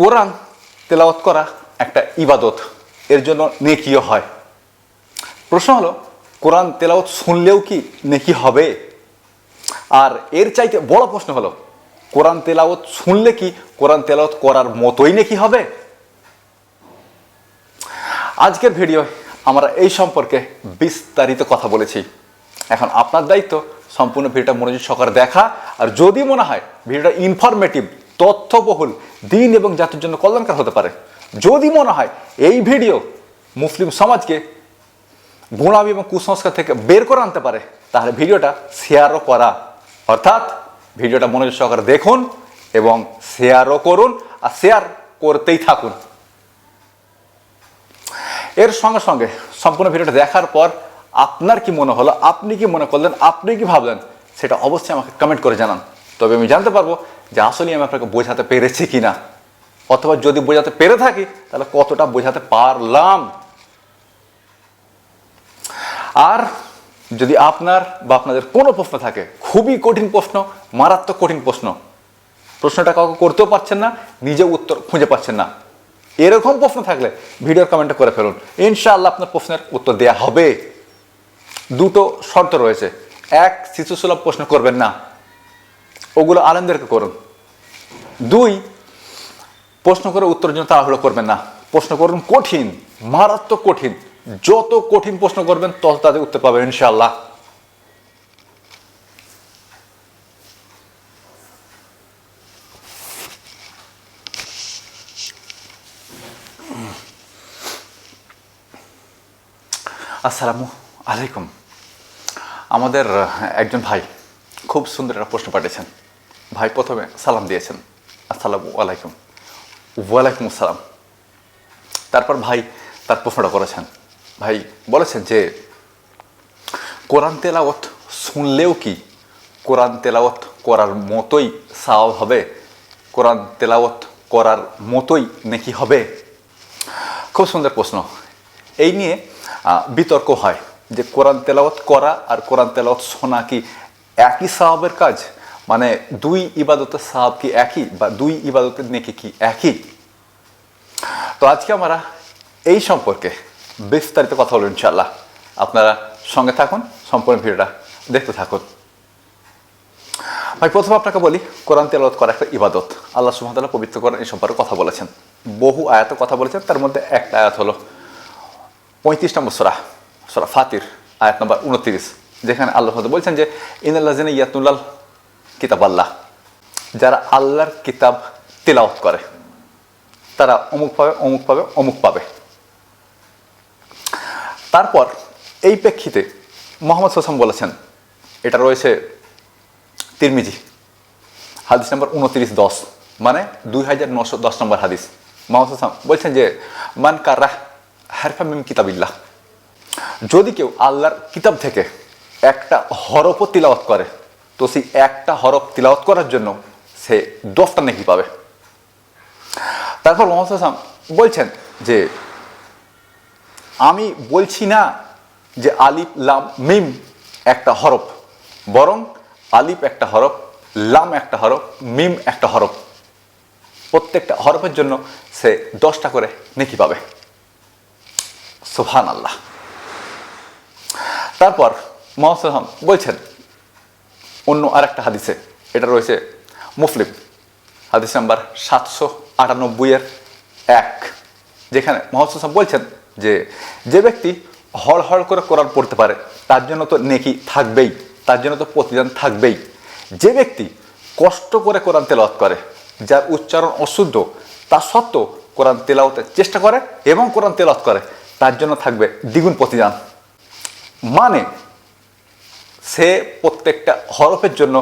কোরআন তেলাওয়াত করা একটা ইবাদত, এর জন্য নেকিও হয়। প্রশ্ন হলো, কোরআন তেলাওয়াত শুনলেও কি নেকি হবে? আর এর চাইতে বড় প্রশ্ন হলো, কোরআন তেলাওয়াত শুনলে কি কোরআন তেলাওয়াত করার মতোই নাকি হবে? আজকের ভিডিও আমরা এই সম্পর্কে বিস্তারিত কথা বলেছি। এখন আপনার দায়িত্ব সম্পূর্ণ ভিডিওটা মনোযোগ সহকারে দেখা, আর যদি মনে হয় ভিডিওটা ইনফরমেটিভ তথ্যবহুল, দিন এবং জাতির জন্য কল্যাণকার হতে পারে। যদি মনে হয় এই ভিডিও মুসলিম সমাজকে গুণাবি এবং কুসংস্কার থেকে বের করে আনতে পারে, তাহলে ভিডিওটা শেয়ারও করা। অর্থাৎ ভিডিওটা মনোযোগ সহকারে দেখুন এবং শেয়ারও করুন আর শেয়ার করতেই থাকুন। এর সঙ্গে সঙ্গে সম্পূর্ণ ভিডিওটা দেখার পর আপনার কি মনে হলো, আপনি কি মনে করলেন, আপনি কি ভাবলেন, সেটা অবশ্যই আমাকে কমেন্ট করে জানান। তবে আমি জানতে পারব যে আসলে আমি আপনাকে বোঝাতে পেরেছি কি না অথবা যদি বোঝাতে পেরে থাকি, তাহলে কতটা বোঝাতে পারলাম? আর যদি আপনার বা আপনাদের কোনো প্রশ্ন থাকে, খুবই কঠিন প্রশ্ন, মারাত্মক কঠিন প্রশ্ন, প্রশ্নটা কাউকে করতেও পারছেন না নিজে উত্তর খুঁজে পাচ্ছেন না। এরকম প্রশ্ন থাকলে ভিডিওর কমেন্টে করে ফেলুন। ইনশাআল্লাহ আপনার প্রশ্নের উত্তর দেয়া হবে। দুটো শর্ত রয়েছে। এক শিশু সুলভ প্রশ্ন করবেন না। ওগুলো আলেমদেরকে করুন। দুই, প্রশ্ন করে উত্তরের জন্য তাড়াহুড়ো করবেন না। প্রশ্ন করুন কঠিন, মারাত্মক কঠিন। যত কঠিন প্রশ্ন করবেন, তত তাদের উত্তর পাবেন, ইনশাআল্লাহ। আসসালামু আলাইকুম। আমাদের একজন ভাই খুব সুন্দর একটা প্রশ্ন পাঠিয়েছেন। ভাই প্রথমে সালাম দিয়েছেন। আসসালামু আলাইকুম। ওয়ালাইকুম আসসালাম। তারপর ভাই তার প্রশ্নটা করেছেন। ভাই বলেছেন যে, কোরআন তেলাওয়াত শুনলেও কি কোরআন তেলাওয়াত করার মতোই সাওয়াব হবে? কোরআন তেলাওয়াত করার মতোই নাকি হবে? খুব সুন্দর প্রশ্ন। এই নিয়ে বিতর্ক হয় যে কোরআন তেলাওয়াত করা আর কোরআন তেলাওয়াত শোনা কি একই সাহাবের কাজ? মানে দুই ইবাদতের সাহাব কি একই বা দুই ইবাদতের নেকি কি একই? তো আজকে আমরা এই সম্পর্কে বিস্তারিত কথা বলব ইনশাল্লাহ আপনারা সঙ্গে থাকুন, সম্পূর্ণ ভিডিওটা দেখতে থাকুন। ভাই, প্রথমে আপনাকে বলি, কোরআন তেলাওয়াত করা একটা ইবাদত। আল্লাহ সুহামতাল্লাহ পবিত্র কোরআন এই সম্পর্কে কথা বলেছেন। বহু আয়াতে কথা বলেছেন, তার মধ্যে একটা আয়াত হলো পঁয়ত্রিশ নম্বর সোরা সোরা ফাতির, আয়াত নম্বর উনত্রিশ, যেখানে আল্লাহ বলছেন যে ইনাল্লাজিন ইয়াতুল্লাল কিতাব আল্লাহ, যারা আল্লাহর কিতাব তেলাওয়াত করে, তারা অমুক পাবে অমুক পাবে অমুক পাবে। তারপর এই প্রেক্ষিতে মোহাম্মদ হোসাম বলেছেন, এটা রয়েছে তিরমিজি, হাদিস নম্বর উনত্রিশ দশ মানে দুই হাজার নশো দশ নম্বর হাদিস। মোহাম্মদ হোসাম বলছেন যে, মান কারাহ হারফা মিম কিতাবিল্লাহ, যদি কেউ আল্লাহর কিতাব থেকে একটা হরফও তিলাওয়াত করে তো সেই একটা হরফ তিলাওয়াত করার জন্য সে দশটা নাকি পাবে। তারপর মোহাম্মদ হাসান বলছেন যে, আমি বলছি না যে আলিফ, লাম, মিম একটা হরফ, বরং আলিফ একটা হরফ, লাম একটা হরফ, মিম একটা হরফ। প্রত্যেকটা হরফের জন্য সে দশটা করে নেকি পাবে। সুহান আল্লাহ তারপর মোহাম্মদ বলছেন অন্য আরেকটা হাদিসে, এটা রয়েছে মুসলিম। হাদিস নাম্বার সাতশো আটানব্বইয়ের এক, যেখানে মোহাম্মদ বলছেন যে যে ব্যক্তি হড় হড় করে কোরআন পড়তে পারে, তার জন্য তো নেকি থাকবেই, তার জন্য তো প্রতিদান থাকবেই। যে ব্যক্তি কষ্ট করে কোরআন তেলাওয়াত করে, যার উচ্চারণ অশুদ্ধ, তা সত্ত্বেও কোরআন তেলাওয়াতের চেষ্টা করে এবং কোরআন তেলাওয়াত করে, তার জন্য থাকবে দ্বিগুণ প্রতিদান। মানে সে প্রত্যেকটা হরফের জন্য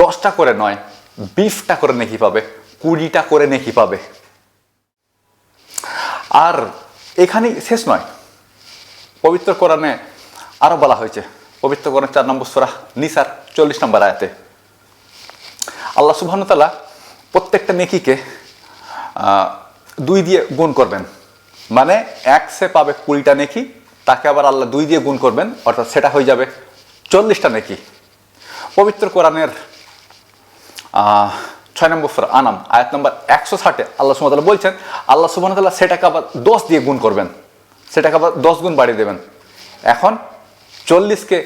দশটা করে নয়, বিশটা করে নেকি পাবে, কুড়িটা করে নেকি পাবে। আর এখানেই শেষ নয়। পবিত্র কোরআনে আরও বলা হয়েছে, পবিত্র কোরআন চার নম্বর সোরা নিসার চল্লিশ নম্বর আয়াতে। আল্লাহ সুবাহতালা প্রত্যেকটা নেকিকে দুই দিয়ে গুণ করবেন। মানে এক সে পাবে কুড়িটা নেকি, তাকে আবার আল্লাহ দুই দিয়ে গুণ করবেন, অর্থাৎ সেটা হয়ে যাবে চল্লিশটা নাকি? পবিত্র কোরআনের ছয় নম্বর সুরা আনাম, আয়াত নম্বর একশো ষাটে আল্লাহ সুমতাল্লাহ বলছেন, আল্লাহ সুবাহ তাল্লাহ সেটাকে আবার দশ দিয়ে গুণ করবেন। সেটাকে আবার দশ গুণ বাড়িয়ে দেবেন। এখন চল্লিশকে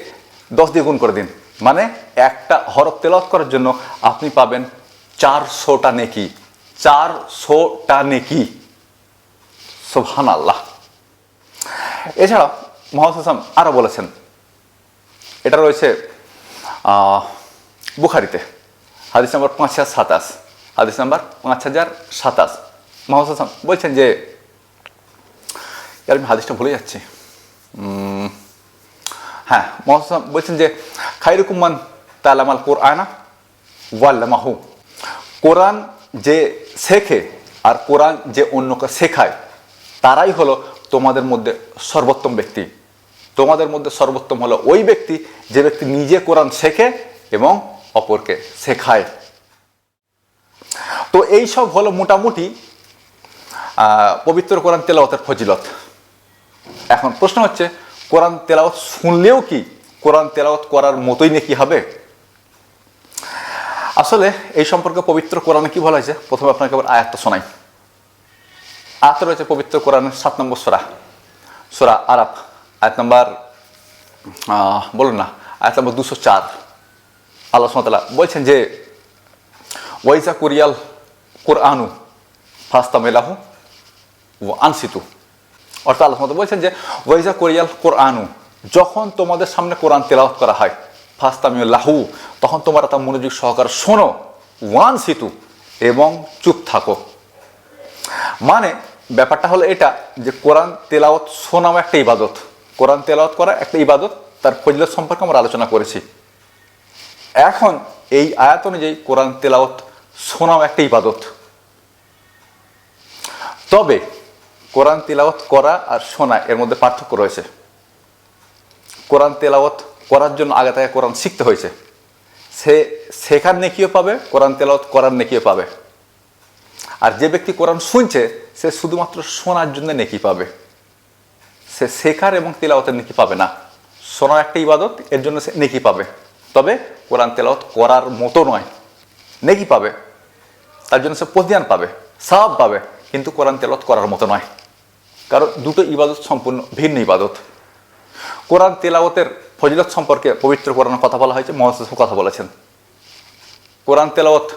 দশ দিয়ে গুণ করে দিন। মানে একটা হরফ তেলাওয়াত করার জন্য আপনি পাবেন চারশোটা নেকি। চারশোটা নেকি। সোহান আল্লাহ এছাড়া মোহাম্মদ আরও বলেছেন এটা রয়েছে বুখারিতে, হাদিস নাম্বার পাঁচ হাজার সাতাশ, হাদিস নাম্বার পাঁচ হাজার সাতাশ। মোহাম্মদ হাসান বলছেন যে আমি হাদিসটা ভুলে যাচ্ছি। হ্যাঁ মোহাম্মদ হাসান বলছেন যে খাইরুকুমান তালামাল কোর কোরআনা ওয়াল্লামাহু। কোরআন যে শেখে আর কোরআন যে অন্যকে শেখায়, তারাই হলো তোমাদের মধ্যে সর্বোত্তম ব্যক্তি। তোমাদের মধ্যে সর্বোত্তম হলো ওই ব্যক্তি, যে ব্যক্তি নিজে কোরআন শেখে এবং অপরকে শেখায়। তো এই সব হলো মোটামুটি পবিত্র কোরআন তেলাওয়াতের ফজিলত। এখন প্রশ্ন হচ্ছে, কোরআন তেলাওয়াত শুনলেও কি কোরআন তেলাওয়াত করার মতোই নাকি হবে? আসলে এই সম্পর্কে পবিত্র কোরআনে কি বলা হয়েছে? প্রথমে আপনাকে আবার আয়াতটা শোনাই। আয়াত রয়েছে পবিত্র কোরআনের সাত নম্বর সোরা সোরা আরাব আয়াত নম্বর বলুন না, আয়াত নম্বর দুশো চার। আল্লাহ সুমতাল্লাহ বলছেন যে, ওয়াইজা কুরিয়াল কোরআনু ফাস্তা মেলাহু ও আনসিতু। অর্থাৎ আল্লাহ তাআলা বলছেন যে, ওয়াইজা কোরিয়াল কোরআনু, যখন তোমাদের সামনে কোরআন তেলাওয়াত করা হয় ফাস্তামি লাহু তখন তোমরা তা মনোযোগ সহকারে শোনো ওয়ান সিতু এবং চুপ থাকো। মানে ব্যাপারটা হলো এটা, যে কোরআন তেলাওয়াত শোনাও একটা ইবাদত। কোরআন তেলাওয়াত করা একটা ইবাদত, তার ফজিলত সম্পর্কে আমরা আলোচনা করেছি। এখন এই আয়াত অনুযায়ী কোরআন তেলাওয়াত শোনাও একটা ইবাদত। তবে কোরআন তেলাওয়াত করা আর শোনা এর মধ্যে পার্থক্য রয়েছে। কোরআন তেলাওয়াত করার জন্য আগে থেকে কোরআন শিখতে হয়েছে। সে শেখার নেকিও পাবে, কোরআন তেলাওয়াত করার নেকিও পাবে। আর যে ব্যক্তি কোরআন শুনছে, সে শুধুমাত্র শোনার জন্য নেকি পাবে। সে শেখার এবং তেলাওতের নেকি পাবে না। শোনা একটা ইবাদত, এর জন্য সে নেকি পাবে। তবে কোরআন তেলাওত করার মতো নয়। নেকি পাবে। তার জন্য সে প্রতিদান পাবে সাহাব পাবে, কিন্তু কোরআন তেলাওয়াত করার মতো নয়। কারণ দুটো ইবাদত সম্পূর্ণ ভিন্ন ইবাদত। কোরআন তেলাওতের ফজিলত সম্পর্কে পবিত্র কোরআনের কথা বলা হয়েছে মহাসেস কথা বলেছেন। কোরআন তেলাওত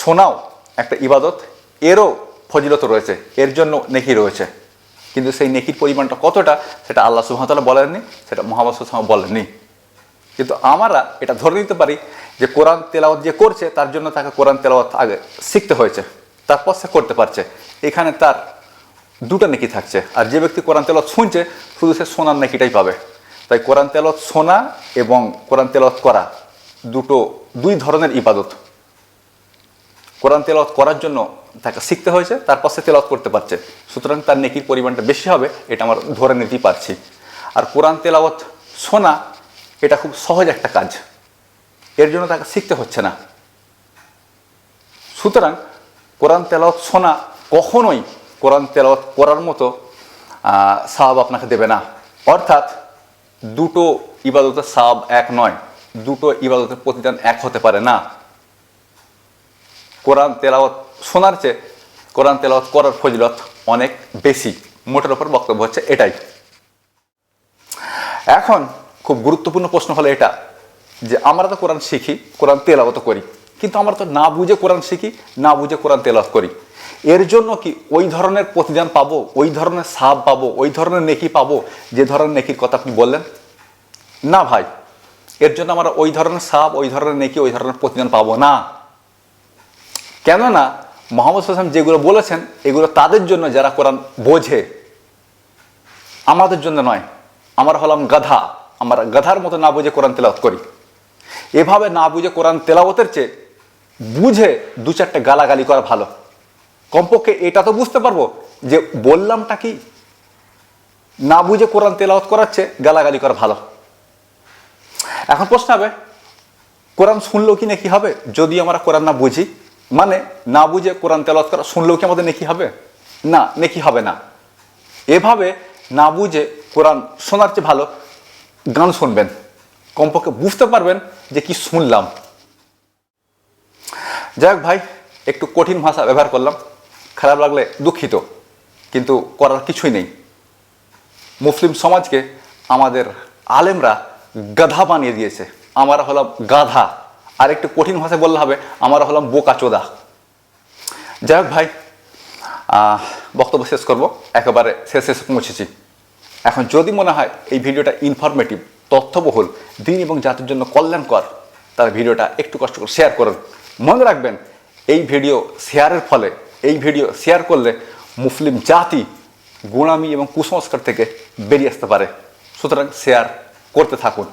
শোনাও একটা ইবাদত, এরও ফজিলত রয়েছে, এর জন্য নেকি রয়েছে। কিন্তু সেই নেকির পরিমাণটা কতটা, সেটা আল্লাহ সুহামতাল্লাহ বলেননি, সেটা মোহাম্মদ বলেননি। কিন্তু আমরা এটা ধরে নিতে পারি যে কোরআন তেলাওয়াত যে করছে, তার জন্য তাকে কোরআন তেলাওয়াত আগে শিখতে হয়েছে, তারপর সে করতে পারছে। এখানে তার দুটো নেকি থাকছে, আর যে ব্যক্তি কোরআন তেলাওয়াত শুনছে, শুধু সে সোনার নেকিটাই পাবে। তাই কোরআন তেলত শোনা এবং কোরআন তেলাওয়াত করা দুটো, দুই ধরনের ইবাদত। কোরআন তেলাওয়াত করার জন্য তাকে শিখতে হয়েছে, তারপর সে তেলাওয়াত করতে পারছে। সুতরাং তার নেকির পরিমাণটা বেশি হবে, এটা আমরা ধরে নিতেই পারছি। আর কোরআন তেলাওয়াত শোনা, এটা খুব সহজ একটা কাজ। এর জন্য তাকে শিখতে হচ্ছে না। সুতরাং কোরআন তেলাওয়াত শোনা কখনোই কোরআন তেলাওয়াত করার মতো সাহাব আপনাকে দেবে না। অর্থাৎ দুটো ইবাদতের সাহাব এক নয়, দুটো ইবাদতের প্রতিদান এক হতে পারে না। কোরআন তেলাওয়াত শোনার চেয়ে কোরআন তেলাওয়াত করার ফজিলত অনেক বেশি। মোটের ওপর বক্তব্য হচ্ছে এটাই। এখন খুব গুরুত্বপূর্ণ প্রশ্ন হলো এটা, যে আমরা তো কোরআন শিখি, কোরআন তেলাওয়াত করি, কিন্তু আমরা তো না বুঝে কোরআন শিখি, না বুঝে কোরআন তেলাওয়াত করি। এর জন্য কি ওই ধরনের প্রতিদান পাবো, ওই ধরনের সাপ পাবো, ওই ধরনের নেকি পাবো, যে ধরনের নেকির কথা আপনি বললেন? না ভাই, এর জন্য আমরা ওই ধরনের সাপ, ওই ধরনের নেকি, ওই ধরনের প্রতিদান পাবো না। কেননা মোহাম্মদ হাসান যেগুলো বলেছেন, এগুলো তাদের জন্য যারা কোরআন বোঝে, আমাদের জন্য নয়। আমার হলাম গাধা। আমরা গাধার মতো না বুঝে কোরআন তেলাওত করি। এভাবে না বুঝে কোরআন তেলাওতের চেয়ে বুঝে দু চারটে গালাগালি করা ভালো। কমপক্ষে এটা তো বুঝতে পারব যে বললামটা কি? না বুঝে কোরআন তেলাওয়াত করাচ্ছে গালাগালি করা ভালো। এখন প্রশ্ন হবে, কোরআন শুনলেও কি নাকি হবে? যদি আমরা কোরআন না বুঝি মানে না বুঝে কোরআন তেলাওয়াত করা, শুনলেও কি আমাদের নেকি হবে? না, নেকি হবে না। এভাবে না বুঝে কোরআন শোনার চেয়ে ভালো গান শুনবেন। কমপক্ষে বুঝতে পারবেন যে কি শুনলাম। যাই ভাই, একটু কঠিন ভাষা ব্যবহার করলাম। খারাপ লাগলে দুঃখিত, কিন্তু করার কিছুই নেই। মুসলিম সমাজকে আমাদের আলেমরা গাধা বানিয়ে দিয়েছে। আমরা হলাম গাধা। আর একটু কঠিন ভাষায় বললে হবে, আমরা হলাম বোকা চোদা। যাই হোক ভাই বক্তব্য শেষ করব, একেবারে শেষ, শেষে পৌঁছেছি এখন যদি মনে হয় এই ভিডিওটা ইনফরমেটিভ তথ্যবহুল, দিন এবং জাতির জন্য কল্যাণকর, তার ভিডিওটা একটু কষ্ট করে শেয়ার করুন। মনে রাখবেন, এই ভিডিও শেয়ারের ফলে, এই ভিডিও শেয়ার করলে মুসলিম জাতি গোড়ামি এবং কুসংস্কার থেকে বেরিয়ে আসতে পারে। সুতরাং শেয়ার করতে থাকুন।